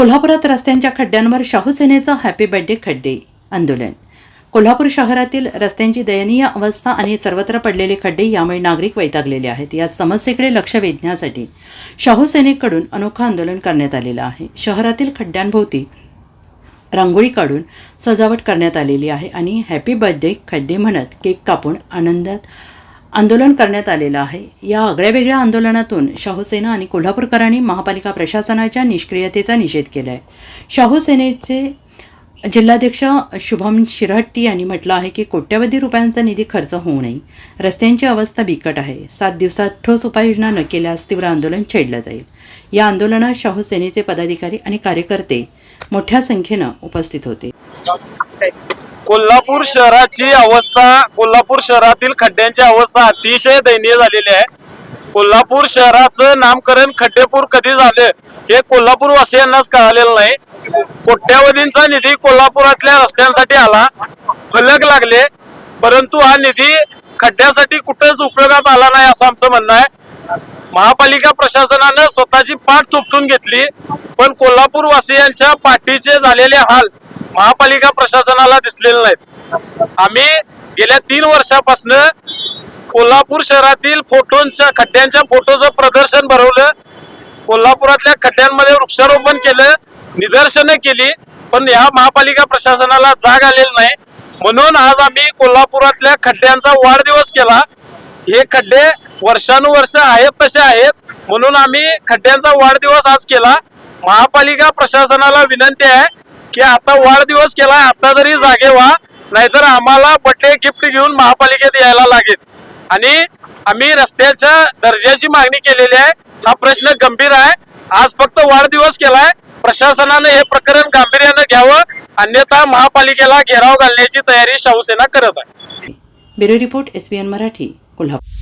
कोल्हापुरात रस्त्यांच्या खड्ड्यांवर शाहू सेनेचं हॅपी बर्थडे खड्डे आंदोलन. कोल्हापूर शहरातील रस्त्यांची दयनीय अवस्था आणि सर्वत्र पडलेले खड्डे यामुळे नागरिक वैतागलेले आहेत. या समस्येकडे लक्ष वेधण्यासाठी शाहू सेनेकडून अनोखं आंदोलन करण्यात आलेलं आहे. शहरातील खड्ड्यांभोवती रांगोळी काढून सजावट करण्यात आलेली आहे आणि हॅपी बर्थडे खड्डे म्हणत केक कापून आनंदात आंदोलन करण्यात आलेलं आहे. या आगळ्या वेगळ्या आंदोलनातून शाहू सेना आणि कोल्हापूरकरांनी महापालिका प्रशासनाच्या निष्क्रियतेचा निषेध केला आहे शाहू सेनेचे जिल्हाध्यक्ष शुभम शिरहट्टी यांनी म्हटलं आहे की कोट्यवधी रुपयांचा निधी खर्च होऊ नये. रस्त्यांची अवस्था बिकट आहे. सात दिवसात ठोस उपाययोजना न केल्यास तीव्र आंदोलन छेडलं जाईल. या आंदोलनात शाहू सेनेचे पदाधिकारी आणि कार्यकर्ते मोठ्या संख्येनं उपस्थित होते. कोल्हापूर शहराची अवस्था कोल्हापूर शहरातील खड्ड्यांची अवस्था अतिशय दयनीय झालेली आहे. कोल्हापूर शहराचं नामकरण खड्डेपूर कधी झालं हे कोल्हापूर वासियांनाच कळालेलं नाही. कोट्यावधींचा निधी कोल्हापुरातल्या रस्त्यांसाठी आला फलक लागले परंतु हा निधी खड्ड्यासाठी कुठेच उपयोगात आला नाही असं आमचं म्हणणं आहे. महापालिका प्रशासनानं स्वतःची पाठ चुपटून घेतली पण कोल्हापूर वासियांच्या पाठीचे झालेले हाल महापालिका प्रशासनाला दिसलेले नाहीत. आम्ही गेल्या तीन वर्षापासून कोल्हापूर शहरातील फोटोंच्या खड्ड्यांच्या फोटोचं प्रदर्शन भरवलं. कोल्हापुरातल्या खड्ड्यांमध्ये वृक्षारोपण केलं निदर्शनं केली पण या महापालिका प्रशासनाला जाग आलेली नाही. म्हणून आज आम्ही कोल्हापुरातल्या खड्ड्यांचा वाढदिवस केला. हे खड्डे वर्षानुवर्ष आहेत तसे आहेत. म्हणून आम्ही खड्ड्यांचा वाढदिवस आज केला. महापालिका प्रशासनाला विनंती आहे की आता वाढदिवस केला आता तरी जागे व्हा. नाहीतर आम्हाला बर्थडे गिफ्ट घेऊन महापालिकेत यायला लागेल. आणि आम्ही रस्त्याच्या दर्जाची मागणी केलेली आहे. हा प्रश्न गंभीर आहे. आज फक्त वाढदिवस केलाय. प्रशासनाने हे प्रकरण गांभीर्यानं घ्यावं. अन्यथा महापालिकेला घेराव घालण्याची तयारी शाहूसेना करत आहे. Bureau report S Marathi Kolhapur.